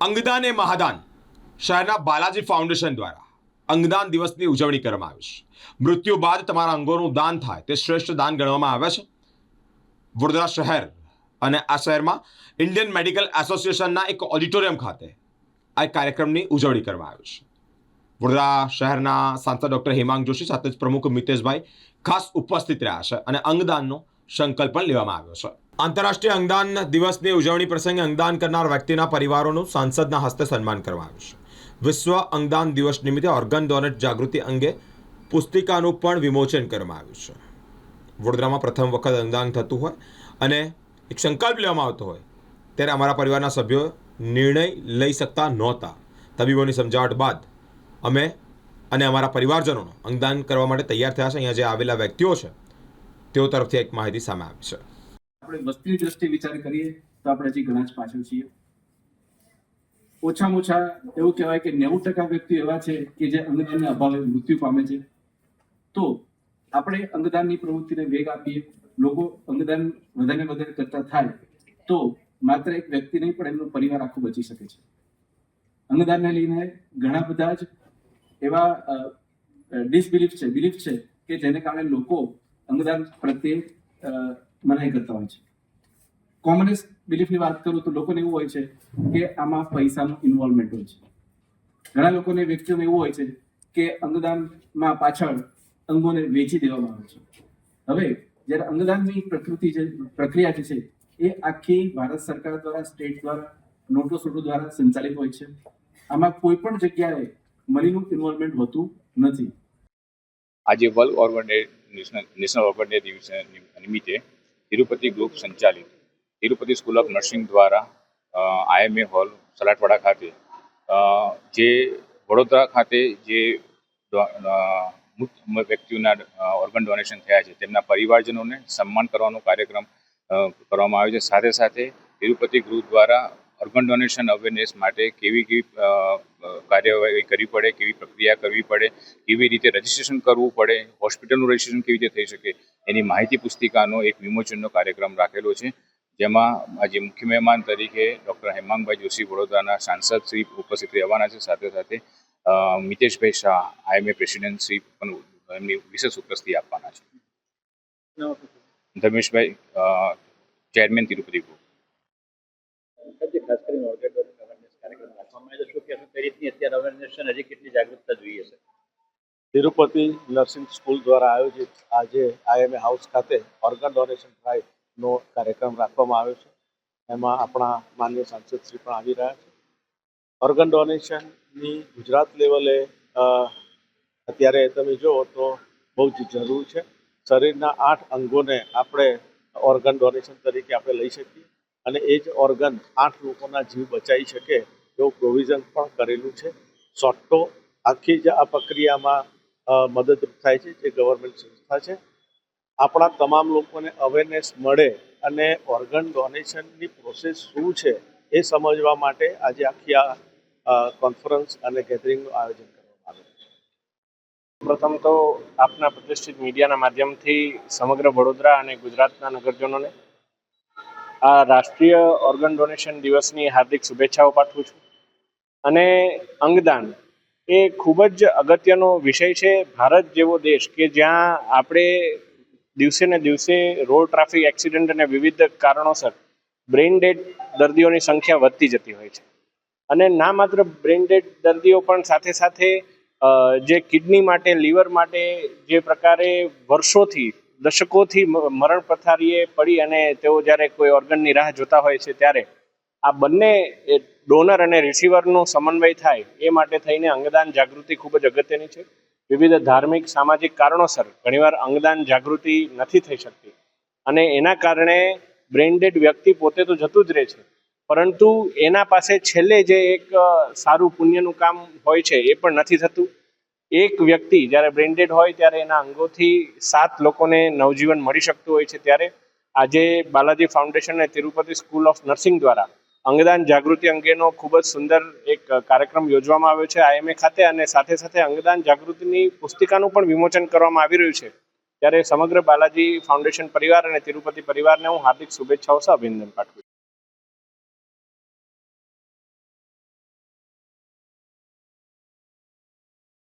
અંગદાન એ મહાદાન. શહેરના બાલાજી ફાઉન્ડેશન દ્વારા અંગદાન દિવસની ઉજવણી કરવામાં આવી છે. મૃત્યુ બાદ તમારા અંગોનું દાન થાય તે શ્રેષ્ઠ દાન ગણવામાં આવે છે. વડોદરા શહેર અને આ શહેરમાં ઇન્ડિયન મેડિકલ એસોસિએશનના એક ઓડિટોરિયમ ખાતે આ કાર્યક્રમની ઉજવણી કરવામાં આવી છે. વડોદરા શહેરના સાંસદ ડૉક્ટર હેમાંગ જોશી સાથે જ પ્રમુખ મિતેશભાઈ ખાસ ઉપસ્થિત રહ્યા છે અને અંગદાનનો સંકલ્પ પણ લેવામાં આવ્યો છે. આંતરરાષ્ટ્રીય અંગદાન દિવસની ઉજવણી પ્રસંગે અંગદાન કરનાર વ્યક્તિના પરિવારોનું સાંસદના હસ્તે સન્માન કરવામાં આવ્યું છે. વિશ્વ અંગદાન દિવસ નિમિત્તે ઓર્ગન ડોનેટ જાગૃતિ અંગે પુસ્તિકાનું પણ વિમોચન કરવામાં આવ્યું છે. વડોદરામાં પ્રથમ વખત અંગદાન થતું હોય અને એક સંકલ્પ લેવામાં આવતો હોય, ત્યારે અમારા પરિવારના સભ્યો નિર્ણય લઈ શકતા નહોતા. તબીબોની સમજાવટ બાદ અમે અને અમારા પરિવારજનોનો અંગદાન કરવા માટે તૈયાર થયા છે. અહીંયા જે આવેલા વ્યક્તિઓ છે તેઓ તરફથી એક માહિતી સામે આવી છે. આપણે વસ્તીની દ્રષ્ટિએ વિચાર કરીએ તો આપણે હજી ઘણા જ પાછળ છીએ. ઓછામાં ઓછા એવું કહેવાય કે નેવું ટકા વ્યક્તિ એવા છે કે જે અંગદાનના અભાવે મૃત્યુ પામે છે. તો આપણે અંગદાનની પ્રવૃત્તિને વેગ આપીએ, લોકો અંગદાન વધારે વધારે કરતા થાય, તો માત્ર એક વ્યક્તિ નહીં, પણ એમનો પરિવાર આખો બચી શકે છે. અંગદાનને લઈને ઘણા બધા જ એવા ડિસબિલીફ છે બિલીફ છે કે જેને કારણે લોકો અંગદાન પ્રત્યે મનાઈ કરતા હોય છે. કોમનેસ્ટ બિલીફની વાત કરું તો લોકોને એવું હોય છે કે આમાં પૈસાનું ઇન્વોલ્વમેન્ટ હોય છે. ઘણા લોકોને, વ્યક્તિઓને એવું હોય છે કે અંગદાનમાં પાછળ અંગોને વેચી દેવામાં આવે છે. હવે, જ્યારે અંગદાનની પ્રકૃતિ જે, પ્રક્રિયા જે છે, એ આખી ભારત સરકાર દ્વારા, સ્ટેટ દ્વારા નોટો સોટો દ્વારા સંચાલિત હોય છે. આમાં કોઈ પણ જગ્યાએ મનીનું ઇન્વોલ્વમેન્ટ હોતું નથી. આજે world organ day national national day દિવસે નિમિત્તે તિરુપતિ ગ્રુપ સંચાલિત. તિરુપતિ સ્કૂલ ઓફ નર્સિંગ દ્વારા આઈએમએ હોલ, સલાટવાડા ખાતે જે વડોદરા ખાતે જે મૃત વ્યક્તિઓના ઓર્ગન ડોનેશન થયા છે, તેમના પરિવારજનોને સન્માન કરવાનો કાર્યક્રમ કરવામાં આવ્યો છે. સાથે સાથે તિરુપતિ ગ્રુપ દ્વારા ઓર્ગન ડોનેશન અવેરનેસ માટે કેવી કેવી કાર્યવાહી કરવી પડે કેવી પ્રક્રિયા કરવી પડે કેવી રીતે રજીસ્ટ્રેશન કરવું પડે હોસ્પિટલનું રજીસ્ટ્રેશન કેવી રીતે થઈ શકે એની માહિતી પુસ્તિકાનો એક વિમોચનનો કાર્યક્રમ રાખેલો છે જેમાં આજે મુખ્ય મહેમાન તરીકે ડૉક્ટર હેમાંગભાઈ જોશી વડોદરાના સાંસદ શ્રી ઉપસ્થિત રહેવાના છે સાથે સાથે મિતેશભાઈ શાહ આઈએમએ પ્રેસિડેન્ટ શ્રી પણ એમની વિશેષ ઉપસ્થિતિ આપવાના છે. Dharmeshbhai chairman Tirupati group. જે ખાસ કરીને ઓર્ગન અવેરનેસ કાર્યક્રમ. રાખવામાં આવ્યો છે શું કે કઈ રીતની અત્યારે અવેરનેસ અને હજી કેટલી જાગૃતતા જોઈએ છે? તિરુપતિ નર્સિંગ સ્કૂલ દ્વારા આયોજિત આજે આઈએમએ હાઉસ ખાતે ઓર્ગન ડોનેશન ડ્રાઈવનો કાર્યક્રમ રાખવામાં આવ્યો છે. એમાં આપણા માન્ય સાંસદ શ્રી પણ આવી રહ્યા છે. ઓર્ગન ડોનેશનની ગુજરાત લેવલે અત્યારે તમે જુઓ તો બહુ જ જરૂર છે. શરીરના આઠ અંગોને આપણે ઓર્ગન ડોનેશન તરીકે આપણે લઈ શકીએ. અને એ જ ઓર્ગન આઠ લોકોના જીવ બચાવી શકે એવું પ્રોવિઝન પણ કરેલું છે. સોટ્ટો આખી જ આ પ્રક્રિયામાં મદદરૂપ થાય છે, જે ગવર્મેન્ટ સંસ્થા છે. આપણા તમામ લોકોને અવેરનેસ મળે અને ઓર્ગન ડોનેશનની પ્રોસેસ શું છે એ સમજવા માટે આજે આખી આ કોન્ફરન્સ અને ગેધરિંગનું આયોજન કરવામાં આવ્યું છે. પ્રથમ તો આપના પ્રતિષ્ઠિત મીડિયાના માધ્યમથી સમગ્ર વડોદરા અને ગુજરાતના નગરજનોને આ રાષ્ટ્રીય ઓર્ગન ડોનેશન દિવસની હાર્દિક શુભેચ્છાઓ પાઠવું છું. અને અંગદાન એ ખૂબ જ અગત્યનો વિષય છે ભારત જેવો દેશ કે જ્યાં આપણે દિવસે ને દિવસે રોડ ટ્રાફિક એક્સિડન્ટ અને વિવિધ કારણોસર બ્રેઇન ડેડ દર્દીઓની સંખ્યા વધતી જતી હોય છે. અને ના માત્ર બ્રેઇન ડેડ દર્દીઓ પણ સાથે સાથે જે કિડની માટે લીવર માટે જે પ્રકારે વર્ષોથી દશકોથી મરણ પથારીએ પડી અને તેઓ જ્યારે કોઈ ઓર્ગનની રાહ જોતા હોય છે ત્યારે આ બંને ડોનર અને રિસીવરનો સમન્વય થાય એ માટે થઈને અંગદાન જાગૃતિ ખૂબ જ અગત્યની છે. વિવિધ ધાર્મિક, સામાજિક કારણોસર ઘણીવાર અંગદાન જાગૃતિ નથી થઈ શકતી અને એના કારણે બ્રેન્ડેડ વ્યક્તિ પોતે તો જતું જ રહે છે. પરંતુ એના પાસે છેલ્લે જે એક સારું પુણ્યનું કામ હોય છે એ પણ નથી થતું. એક વ્યક્તિ જ્યારે બ્રેન્ડેડ હોય ત્યારે એના અંગોથી સાત લોકોને નવજીવન મળી શકતું હોય છે ત્યારે આજે બાલાજી ફાઉન્ડેશન અને તિરુપતિ સ્કૂલ ઓફ નર્સિંગ દ્વારા અંગદાન જાગૃતિ અંગેનો ખૂબ જ સુંદર એક કાર્યક્રમ યોજવામાં આવ્યો છે આઈએમએ ખાતે અને સાથે સાથે અંગદાન જાગૃતિની પુસ્તિકાનું પણ વિમોચન કરવામાં આવી રહ્યું છે. ત્યારે સમગ્ર બાલાજી ફાઉન્ડેશન પરિવાર અને તિરુપતિ પરિવારને હું હાર્દિક શુભેચ્છાઓ અભિનંદન પાઠવું